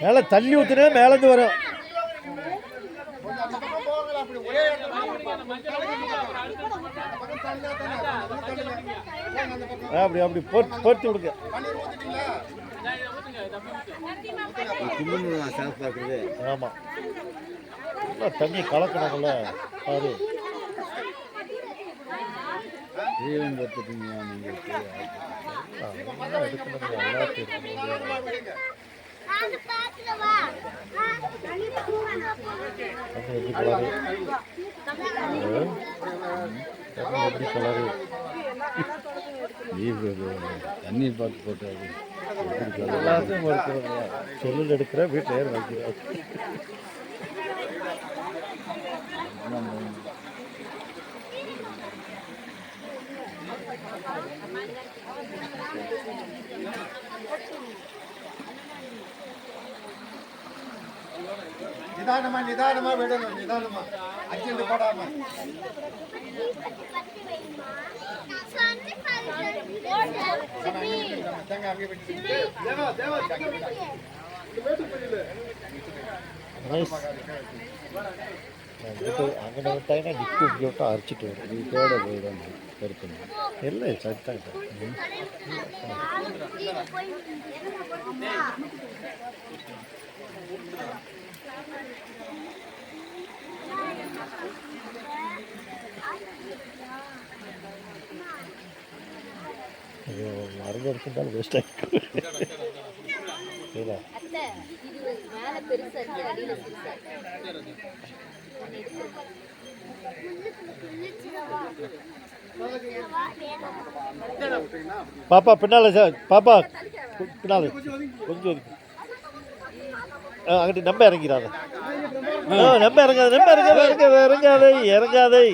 மேலே தள்ளி ஊற்றுனா மேலேருந்து வரும். அப்படி அப்படி போட்டு போட்டு விடுங்க ஆமாம் தண்ணி கலக்கணும்ல பாரு. பார்த்துட்டீங்க தண்ணி எப்படி கலரு தண்ணி பார்த்து போட்டாரு எல்லாத்தையும் எடுக்கிறோம் எடுக்கிற வீட்டில் ஏற வைக்கிறோம் நிதானமா நிதானமா விடணும் நிதானமா. அர்ஜென்ட் போடாம. சொன்ன தேவா தேவா அங்கே விட்டாங்கன்னா டிக்கு இப்படி விட்டா அரைச்சிட்டு வரும். இதோட போயிடும் கருத்து இல்லை சரிதான் ஐயோ மருந்து அடிச்சிருந்தாலும் வேஸ்ட் ஆகிடும் இல்லை அத்தை இது மேல பெருசா இருக்கு அடியில சிறுசா இருக்கு பாப்பா பின்னால சார். பாப்பா பின்னால. கொஞ்சம் ஒதுக்கு. அங்கிட்டு நம்ப இறங்கிறாத நம்ப இறங்காத நம்ப இறங்காத இறங்காத இறங்காதே இறங்காதே.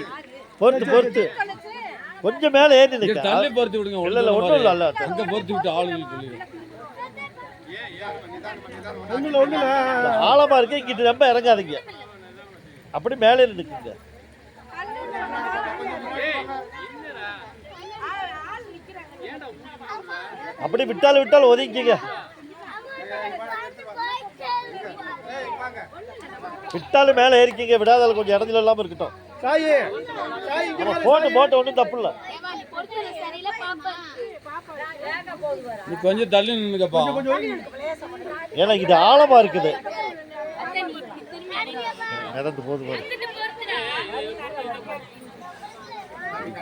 பொறுத்து பொறுத்து கொஞ்சம் மேலே ஏறி நிற்க தள்ளி பொறுத்து விடுங்க இல்லை இல்லை ஒன்றும் இல்லை இல்லை அங்க பொறுத்து விட்டு ஆளுங்களுக்கு சொல்லி ஒண்ணுல ஒண்ணுல ஆழமா இருக்கு இங்கிட்டு நம்ப இறங்காதீங்க. அப்படி மேலே நிற்குங்க அப்படி விட்டாலும் விட்டாலும் ஒதுங்கிங்க விட்டாலும் மேலே ஏறிக்கிங்க. விடாதாலும் கொஞ்சம் இடத்துல இல்லாமல் இருக்கட்டும். சாயி போட்டு போட்டு ஒன்றும் தப்பு இல்லை. நீ கொஞ்சம் தள்ளி நின்னுக்கப்பா ஏன்னா இது ஆழமா இருக்குது. நடந்து போது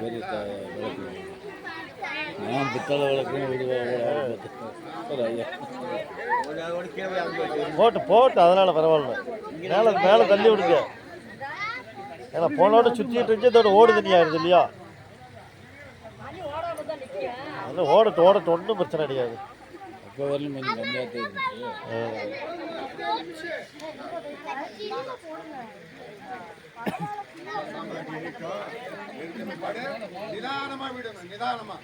போது நான் பித்தளை ஐயா போட்டு போட்டு அதனால பரவாயில்ல. மேலே மேலே தள்ளி விடுங்க. ஏன்னா போனோட சுற்றிட்டு இருந்துச்சு இதோட ஓடு தண்ணி ஆயிடுது இல்லையா? அதெல்லாம் ஓடட்டு ஓடட்டு ஒன்றும் பிரச்சனை கிடையாது. அப்போ வரலும் கொஞ்சம் கம்மியாக ஆ. நிதானமா விடணும் நிதானமா.